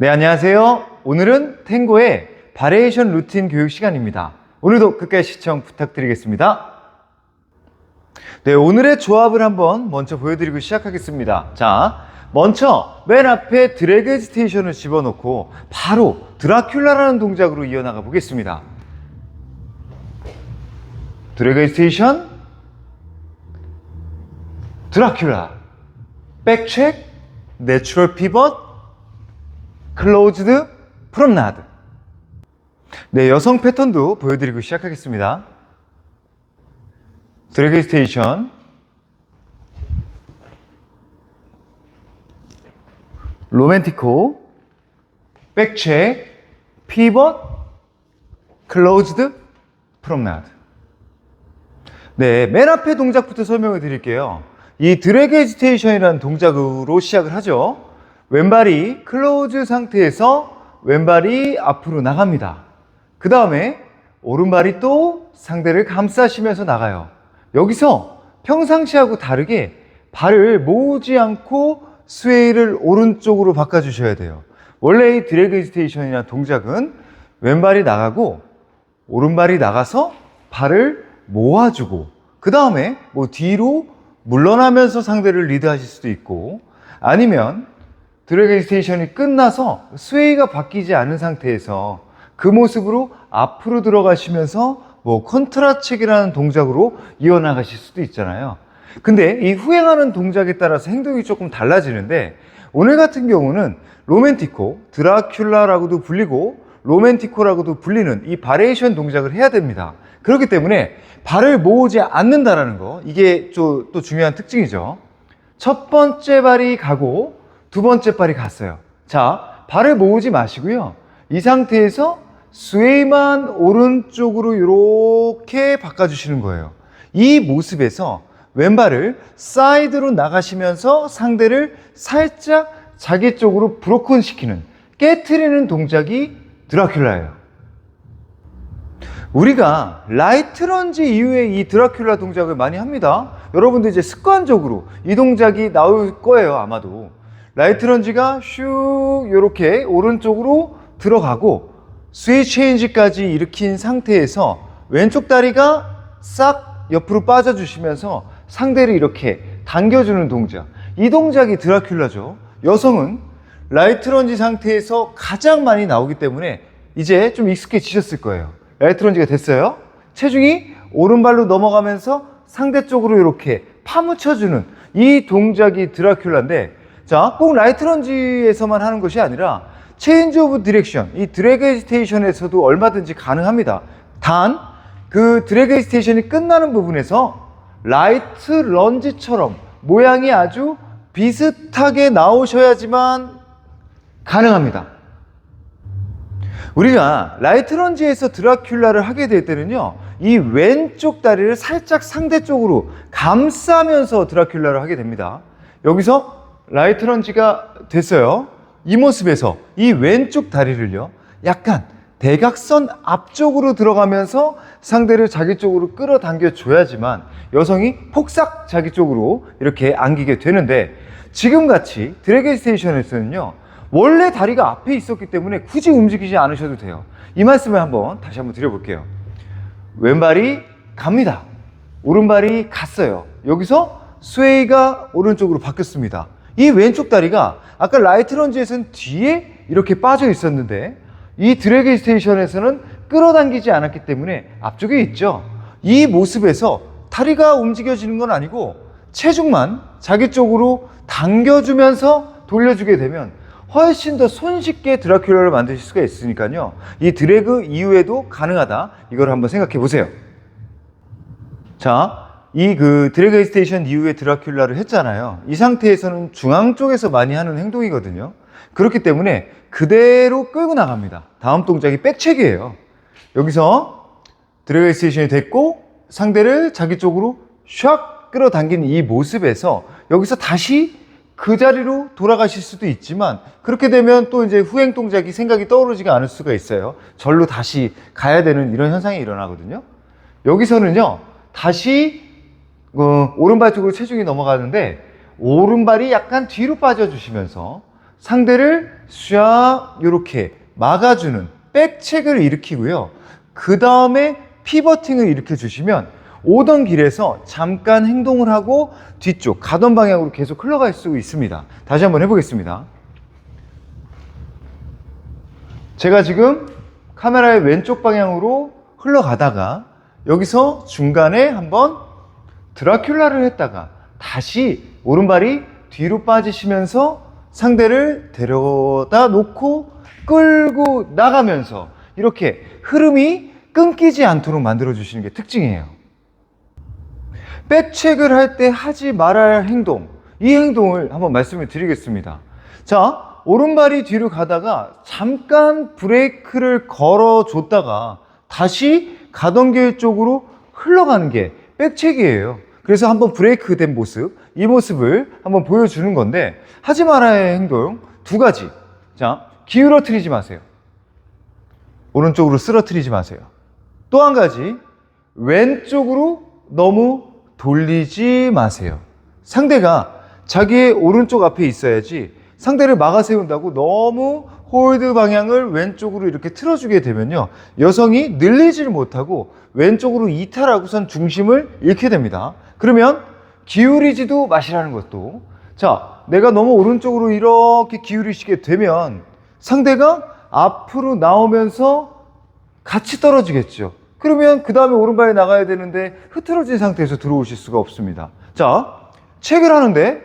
네, 안녕하세요. 오늘은 탱고의 바레이션 루틴 교육 시간입니다. 오늘도 끝까지 시청 부탁드리겠습니다. 네, 오늘의 조합을 한번 먼저 보여드리고 시작하겠습니다. 자, 먼저 맨 앞에 드래그 스테이션을 집어넣고 바로 드라큘라라는 동작으로 이어나가 보겠습니다. 드래그 스테이션, 드라큘라, 백체크, 내추럴 피벗, 클로즈드, 프롬나드. 네, 여성 패턴도 보여드리고 시작하겠습니다. 드래그 스테이션, 로맨티코, 백체크, 피벗, 클로즈드, 프롬나드. 네, 맨 앞에 동작부터 설명을 드릴게요. 이 드래그 헤지테이션이라는 동작으로 시작을 하죠. 왼발이 클로즈 상태에서 왼발이 앞으로 나갑니다. 그 다음에 오른발이 또 상대를 감싸시면서 나가요. 여기서 평상시하고 다르게 발을 모으지 않고 스웨이를 오른쪽으로 바꿔주셔야 돼요. 원래 이 드래그 헤지테이션이라는 동작은 왼발이 나가고 오른발이 나가서 발을 모아주고 그 다음에 뭐 뒤로 물러나면서 상대를 리드하실 수도 있고 아니면 드래그 스테이션이 끝나서 스웨이가 바뀌지 않은 상태에서 그 모습으로 앞으로 들어가시면서 뭐 컨트라 책이라는 동작으로 이어나가실 수도 있잖아요. 근데 이 후행하는 동작에 따라서 행동이 조금 달라지는데 오늘 같은 경우는 로맨티코, 드라큘라라고도 불리고 로맨티코라고도 불리는 이 바레이션 동작을 해야 됩니다. 그렇기 때문에 발을 모으지 않는다라는 거 이게 또, 또 중요한 특징이죠. 첫 번째 발이 가고 두 번째 발이 갔어요. 자, 발을 모으지 마시고요. 이 상태에서 스웨이만 오른쪽으로 이렇게 바꿔주시는 거예요. 이 모습에서 왼발을 사이드로 나가시면서 상대를 살짝 자기 쪽으로 브로큰 시키는 깨트리는 동작이 드라큘라예요. 우리가 라이트 런지 이후에 이 드라큘라 동작을 많이 합니다. 여러분들 이제 습관적으로 이 동작이 나올 거예요, 아마도. 라이트 런지가 슉 이렇게 오른쪽으로 들어가고 스웨이 체인지까지 일으킨 상태에서 왼쪽 다리가 싹 옆으로 빠져주시면서 상대를 이렇게 당겨주는 동작. 이 동작이 드라큘라죠. 여성은 라이트 런지 상태에서 가장 많이 나오기 때문에 이제 좀 익숙해지셨을 거예요. 라이트 런지가 됐어요. 체중이 오른발로 넘어가면서 상대 쪽으로 이렇게 파묻혀주는 이 동작이 드라큘라인데 자, 꼭 라이트 런지에서만 하는 것이 아니라 체인지 오브 디렉션, 이 드래그 헤지테이션에서도 얼마든지 가능합니다. 단, 그 드래그 헤지테이션이 끝나는 부분에서 라이트 런지처럼 모양이 아주 비슷하게 나오셔야지만 가능합니다. 우리가 라이트 런지에서 드라큘라를 하게 될 때는요, 이 왼쪽 다리를 살짝 상대 쪽으로 감싸면서 드라큘라를 하게 됩니다. 여기서 라이트 런지가 됐어요. 이 모습에서 이 왼쪽 다리를요, 약간 대각선 앞쪽으로 들어가면서 상대를 자기 쪽으로 끌어당겨 줘야지만 여성이 폭삭 자기 쪽으로 이렇게 안기게 되는데 지금 같이 드래그 스테이션에서는요, 원래 다리가 앞에 있었기 때문에 굳이 움직이지 않으셔도 돼요. 이 말씀을 한번 다시 한번 드려볼게요. 왼발이 갑니다. 오른발이 갔어요. 여기서 스웨이가 오른쪽으로 바뀌었습니다. 이 왼쪽 다리가 아까 라이트 런지에서는 뒤에 이렇게 빠져 있었는데 이 드래그 스테이션에서는 끌어당기지 않았기 때문에 앞쪽에 있죠. 이 모습에서 다리가 움직여지는 건 아니고 체중만 자기 쪽으로 당겨주면서 돌려주게 되면 훨씬 더 손쉽게 드라큘라를 만드실 수가 있으니까요. 이 드래그 이후에도 가능하다. 이걸 한번 생각해 보세요. 자, 이 그 드래그 스테이션 이후에 드라큘라를 했잖아요. 이 상태에서는 중앙 쪽에서 많이 하는 행동이거든요. 그렇기 때문에 그대로 끌고 나갑니다. 다음 동작이 백책이에요. 여기서 드래그 스테이션이 됐고 상대를 자기 쪽으로 샥 끌어당기는 이 모습에서 여기서 다시 그 자리로 돌아가실 수도 있지만 그렇게 되면 또 이제 후행 동작이 생각이 떠오르지가 않을 수가 있어요. 절로 다시 가야 되는 이런 현상이 일어나거든요. 여기서는요, 다시 어, 오른발 쪽으로 체중이 넘어가는데 오른발이 약간 뒤로 빠져주시면서 상대를 샥 이렇게 막아주는 백책을 일으키고요. 그 다음에 피버팅을 일으켜 주시면 오던 길에서 잠깐 행동을 하고 뒤쪽 가던 방향으로 계속 흘러갈 수 있습니다. 다시 한번 해보겠습니다. 제가 지금 카메라의 왼쪽 방향으로 흘러가다가 여기서 중간에 한번 드라큘라를 했다가 다시 오른발이 뒤로 빠지시면서 상대를 데려다 놓고 끌고 나가면서 이렇게 흐름이 끊기지 않도록 만들어 주시는 게 특징이에요. 백체크를 할때 하지 말아야 할 행동, 이 행동을 한번 말씀을 드리겠습니다. 자, 오른발이 뒤로 가다가 잠깐 브레이크를 걸어 줬다가 다시 가던 길 쪽으로 흘러가는 게 백체크예요. 그래서 한번 브레이크 된 모습, 이 모습을 한번 보여주는 건데 하지 말아야 할 행동 두 가지. 자, 기울어뜨리지 마세요. 오른쪽으로 쓰러뜨리지 마세요. 또 한 가지, 왼쪽으로 너무 돌리지 마세요. 상대가 자기의 오른쪽 앞에 있어야지 상대를 막아 세운다고 너무 홀드 방향을 왼쪽으로 이렇게 틀어주게 되면요. 여성이 늘리지를 못하고 왼쪽으로 이탈하고선 중심을 잃게 됩니다. 그러면 기울이지도 마시라는 것도 자, 내가 너무 오른쪽으로 이렇게 기울이시게 되면 상대가 앞으로 나오면서 같이 떨어지겠죠. 그러면 그 다음에 오른발에 나가야 되는데 흐트러진 상태에서 들어오실 수가 없습니다. 자, 책을 하는데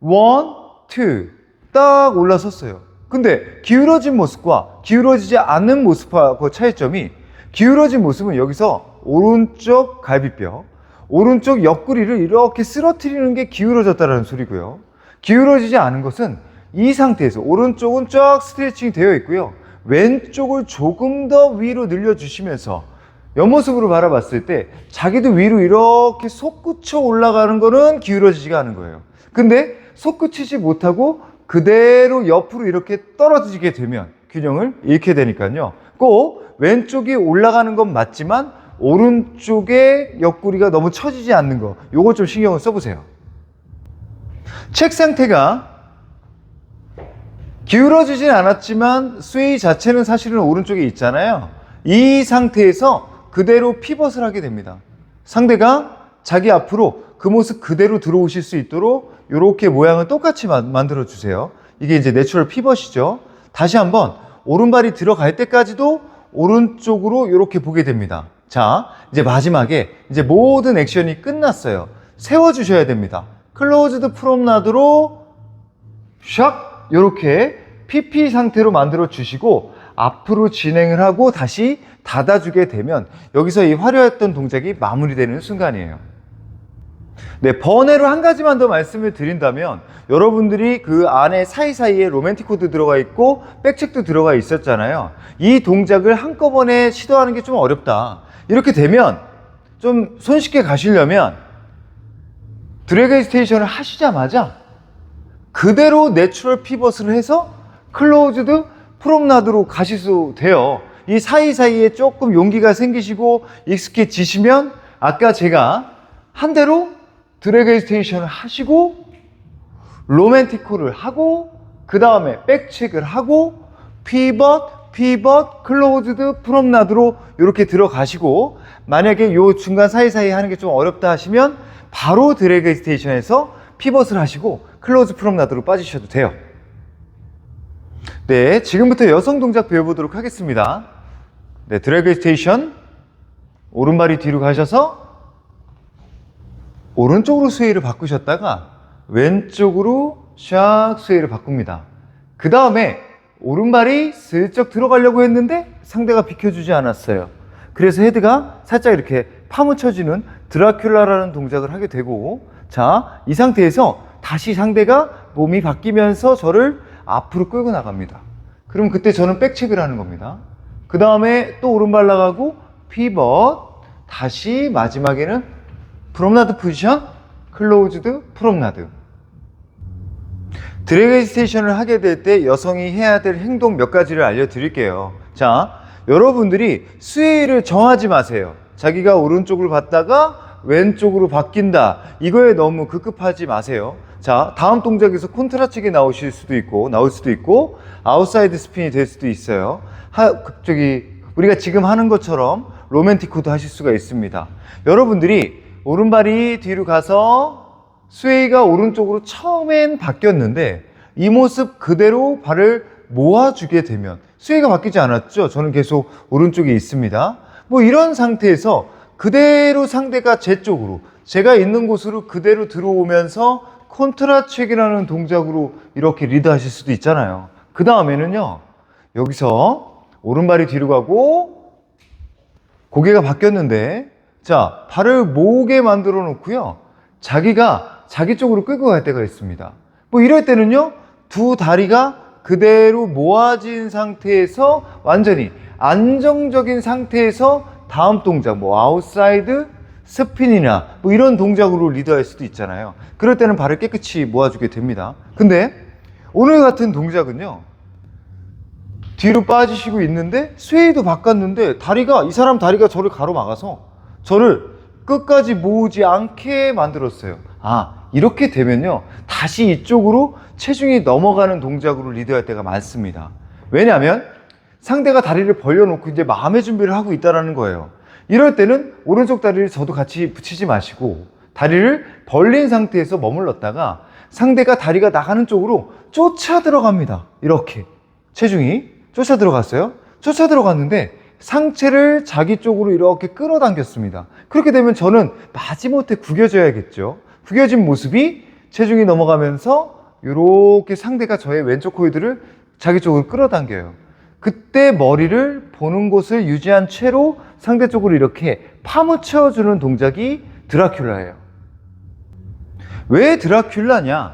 원, 투, 딱 올라섰어요. 근데 기울어진 모습과 기울어지지 않는 모습하고 차이점이 기울어진 모습은 여기서 오른쪽 갈비뼈, 오른쪽 옆구리를 이렇게 쓰러뜨리는 게 기울어졌다는 소리고요. 기울어지지 않은 것은 이 상태에서 오른쪽은 쫙 스트레칭이 되어 있고요. 왼쪽을 조금 더 위로 늘려주시면서 옆모습으로 바라봤을 때 자기도 위로 이렇게 솟구쳐 올라가는 거는 기울어지지가 않은 거예요. 근데 솟구치지 못하고 그대로 옆으로 이렇게 떨어지게 되면 균형을 잃게 되니까요. 꼭 왼쪽이 올라가는 건 맞지만 오른쪽에 옆구리가 너무 처지지 않는 거 요거 좀 신경을 써보세요. 책 상태가 기울어지진 않았지만 스웨이 자체는 사실은 오른쪽에 있잖아요. 이 상태에서 그대로 피벗을 하게 됩니다. 상대가 자기 앞으로 그 모습 그대로 들어오실 수 있도록 이렇게 모양을 똑같이 마- 만들어 주세요. 이게 이제 내추럴 피벗이죠. 다시 한번 오른발이 들어갈 때까지도 오른쪽으로 이렇게 보게 됩니다. 자, 이제 마지막에 이제 모든 액션이 끝났어요. 세워 주셔야 됩니다. 클로즈드 프롬나드로 샥 이렇게 PP 상태로 만들어 주시고 앞으로 진행을 하고 다시 닫아주게 되면 여기서 이 화려했던 동작이 마무리되는 순간이에요. 네, 번외로 한 가지만 더 말씀을 드린다면 여러분들이 그 안에 사이사이에 로맨틱 코드 들어가 있고 백책도 들어가 있었잖아요. 이 동작을 한꺼번에 시도하는 게 좀 어렵다. 이렇게 되면 좀 손쉽게 가시려면 드래그 스테이션을 하시자마자 그대로 내추럴 피벗을 해서 클로즈드 프롬나드로 가실 수 돼요. 이 사이사이에 조금 용기가 생기시고 익숙해지시면 아까 제가 한 대로 드래그 스테이션을 하시고 로맨티코를 하고 그 다음에 백체크를 하고 피벗, 피벗, 클로즈드, 프롬나드로 이렇게 들어가시고 만약에 요 중간 사이사이 하는 게 좀 어렵다 하시면 바로 드래그 스테이션에서 피벗을 하시고 클로즈 프롬나드로 빠지셔도 돼요. 네, 지금부터 여성 동작 배워보도록 하겠습니다. 네, 드래그 스테이션 오른발이 뒤로 가셔서 오른쪽으로 스웨이를 바꾸셨다가 왼쪽으로 샥 스웨이를 바꿉니다. 그 다음에 오른발이 슬쩍 들어가려고 했는데 상대가 비켜주지 않았어요. 그래서 헤드가 살짝 이렇게 파묻혀지는 드라큘라라는 동작을 하게 되고 자, 이 상태에서 다시 상대가 몸이 바뀌면서 저를 앞으로 끌고 나갑니다. 그럼 그때 저는 백체크를 하는 겁니다. 그 다음에 또 오른발 나가고 피벗 다시 마지막에는 프롬나드 포지션 클로즈드 프롬나드 드래그 스테이션을 하게 될 때 여성이 해야 될 행동 몇 가지를 알려드릴게요. 자, 여러분들이 스웨이를 정하지 마세요. 자기가 오른쪽을 봤다가 왼쪽으로 바뀐다. 이거에 너무 급급하지 마세요. 자, 다음 동작에서 콘트라 측이 나오실 수도 있고, 나올 수도 있고, 아웃사이드 스핀이 될 수도 있어요. 하, 저기, 우리가 지금 하는 것처럼 로맨티코도 하실 수가 있습니다. 여러분들이 오른발이 뒤로 가서 스웨이가 오른쪽으로 처음엔 바뀌었는데, 이 모습 그대로 발을 모아주게 되면, 스웨이가 바뀌지 않았죠? 저는 계속 오른쪽에 있습니다. 뭐 이런 상태에서 그대로 상대가 제 쪽으로, 제가 있는 곳으로 그대로 들어오면서 콘트라 책이라는 동작으로 이렇게 리드하실 수도 있잖아요. 그 다음에는요, 여기서 오른발이 뒤로 가고 고개가 바뀌었는데, 자, 발을 모으게 만들어 놓고요. 자기가 자기 쪽으로 끌고 갈 때가 있습니다. 뭐 이럴 때는요, 두 다리가 그대로 모아진 상태에서 완전히 안정적인 상태에서 다음 동작, 뭐 아웃사이드, 스핀이나 뭐 이런 동작으로 리드할 수도 있잖아요. 그럴 때는 발을 깨끗이 모아주게 됩니다. 근데 오늘 같은 동작은요, 뒤로 빠지시고 있는데 스웨이도 바꿨는데 다리가 이 사람 다리가 저를 가로막아서 저를 끝까지 모으지 않게 만들었어요. 아 이렇게 되면요 다시 이쪽으로 체중이 넘어가는 동작으로 리드할 때가 많습니다. 왜냐하면 상대가 다리를 벌려놓고 이제 마음의 준비를 하고 있다라는 거예요. 이럴 때는 오른쪽 다리를 저도 같이 붙이지 마시고 다리를 벌린 상태에서 머물렀다가 상대가 다리가 나가는 쪽으로 쫓아 들어갑니다. 이렇게 체중이 쫓아 들어갔어요. 쫓아 들어갔는데 상체를 자기 쪽으로 이렇게 끌어당겼습니다. 그렇게 되면 저는 마지못해 구겨져야겠죠. 구겨진 모습이 체중이 넘어가면서 이렇게 상대가 저의 왼쪽 코이드를 자기 쪽으로 끌어당겨요. 그때 머리를 보는 곳을 유지한 채로 상대 쪽으로 이렇게 파묻혀주는 동작이 드라큘라예요. 왜 드라큘라냐?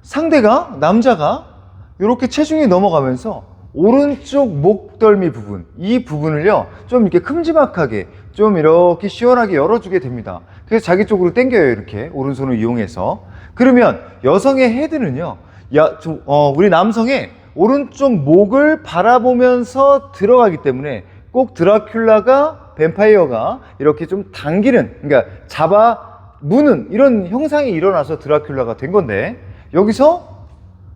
상대가, 남자가 이렇게 체중이 넘어가면서 오른쪽 목덜미 부분, 이 부분을요, 좀 이렇게 큼지막하게, 좀 이렇게 시원하게 열어주게 됩니다. 그래서 자기 쪽으로 당겨요, 이렇게. 오른손을 이용해서. 그러면 여성의 헤드는요, 야, 좀, 어, 우리 남성의 오른쪽 목을 바라보면서 들어가기 때문에 꼭 드라큘라가 뱀파이어가 이렇게 좀 당기는, 그러니까 잡아 무는 이런 형상이 일어나서 드라큘라가 된 건데 여기서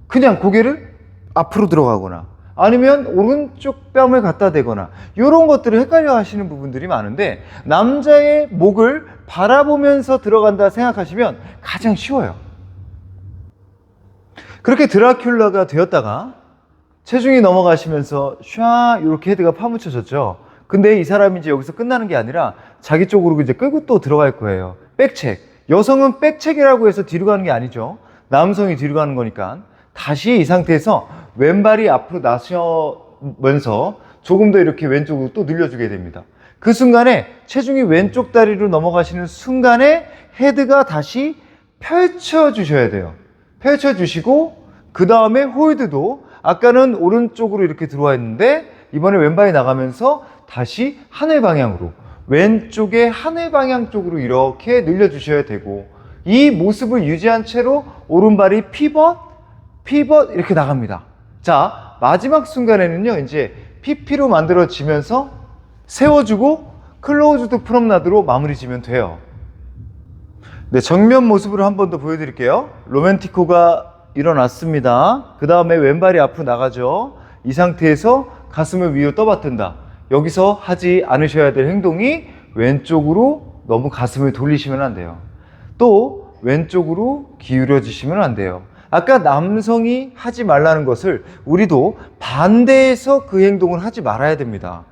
그냥 고개를 앞으로 들어가거나 아니면 오른쪽 뺨을 갖다 대거나 이런 것들을 헷갈려 하시는 부분들이 많은데 남자의 목을 바라보면서 들어간다 생각하시면 가장 쉬워요. 그렇게 드라큘라가 되었다가 체중이 넘어가시면서 샤 이렇게 헤드가 파묻혀졌죠. 근데 이 사람이 이제 여기서 끝나는 게 아니라 자기 쪽으로 이제 끌고 또 들어갈 거예요. 백책. 여성은 백책이라고 해서 뒤로 가는 게 아니죠. 남성이 뒤로 가는 거니까. 다시 이 상태에서 왼발이 앞으로 나서면서 조금 더 이렇게 왼쪽으로 또 늘려주게 됩니다. 그 순간에 체중이 왼쪽 다리로 넘어가시는 순간에 헤드가 다시 펼쳐 주셔야 돼요. 펼쳐 주시고 그 다음에 홀드도 아까는 오른쪽으로 이렇게 들어와 있는데 이번에 왼발이 나가면서 다시 하늘 방향으로 왼쪽에 하늘 방향 쪽으로 이렇게 늘려주셔야 되고 이 모습을 유지한 채로 오른발이 피벗 피벗 이렇게 나갑니다. 자 마지막 순간에는요 이제 PP로 만들어지면서 세워주고 클로즈드 프롬나드로 마무리 지면 돼요. 네, 정면 모습으로 한 번 더 보여드릴게요. 로맨티코가 일어났습니다. 그 다음에 왼발이 앞으로 나가죠. 이 상태에서 가슴을 위로 떠받든다. 여기서 하지 않으셔야 될 행동이 왼쪽으로 너무 가슴을 돌리시면 안 돼요. 또 왼쪽으로 기울여지시면 안 돼요. 아까 남성이 하지 말라는 것을 우리도 반대해서 그 행동을 하지 말아야 됩니다.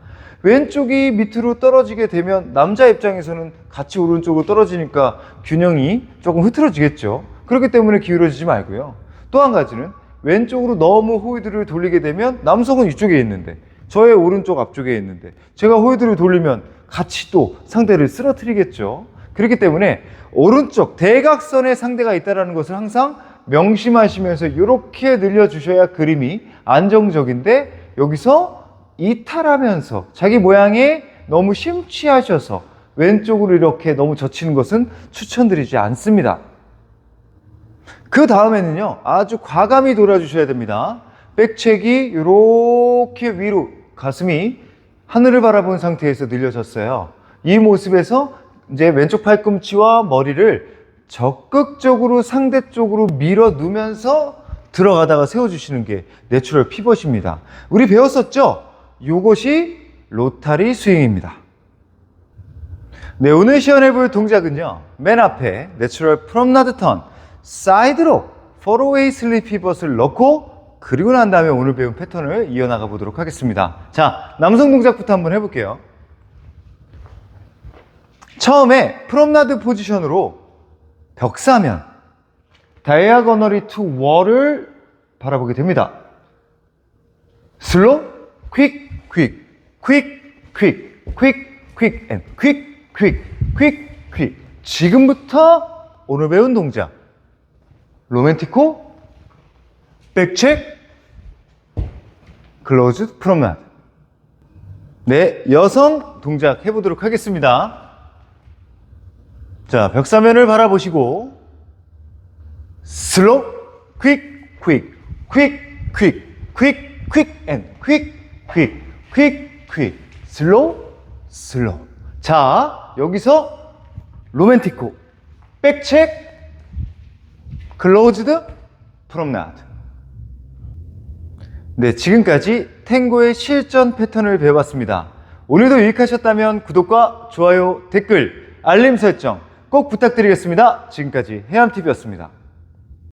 왼쪽이 밑으로 떨어지게 되면 남자 입장에서는 같이 오른쪽으로 떨어지니까 균형이 조금 흐트러지겠죠. 그렇기 때문에 기울어지지 말고요. 또 한 가지는 왼쪽으로 너무 호이드를 돌리게 되면 남성은 이쪽에 있는데 저의 오른쪽 앞쪽에 있는데 제가 호이드를 돌리면 같이 또 상대를 쓰러뜨리겠죠. 그렇기 때문에 오른쪽 대각선에 상대가 있다는 것을 항상 명심하시면서 이렇게 늘려주셔야 그림이 안정적인데 여기서 이탈하면서 자기 모양에 너무 심취하셔서 왼쪽으로 이렇게 너무 젖히는 것은 추천드리지 않습니다. 그 다음에는요, 아주 과감히 돌아주셔야 됩니다. 백책이 이렇게 위로 가슴이 하늘을 바라본 상태에서 늘려졌어요. 이 모습에서 이제 왼쪽 팔꿈치와 머리를 적극적으로 상대 쪽으로 밀어 누면서 들어가다가 세워주시는 게 내추럴 피벗입니다. 우리 배웠었죠? 요것이 로타리 스윙입니다. 네, 오늘 시연해 볼 동작은요. 맨 앞에 내추럴 프롬나드 턴, 사이드로 포로웨이 슬립 피벗을 넣고 그리고 난 다음에 오늘 배운 패턴을 이어나가 보도록 하겠습니다. 자, 남성 동작부터 한번 해볼게요. 처음에 프롬나드 포지션으로 벽사면 다이아고널이 투 월을 바라보게 됩니다. 슬로 퀵, 퀵, 퀵, 퀵, 퀵, 퀵, 앤 퀵, 퀵, 퀵, 퀵. 지금부터 오늘 배운 동작. 로맨티코, 백책, 클로즈 프롬나드. 네, 여성 동작 해보도록 하겠습니다. 자, 벽사면을 바라보시고 슬로 퀵, 퀵, 퀵, 퀵, 퀵, 퀵, 앤 퀵, 퀵, 퀵, 퀵, 슬로, 슬로. 자, 여기서 로맨티코, 백책, 클로즈드, 프롬나드. 네, 지금까지 탱고의 실전 패턴을 배워봤습니다. 오늘도 유익하셨다면 구독과 좋아요, 댓글, 알림 설정 꼭 부탁드리겠습니다. 지금까지 해암TV였습니다.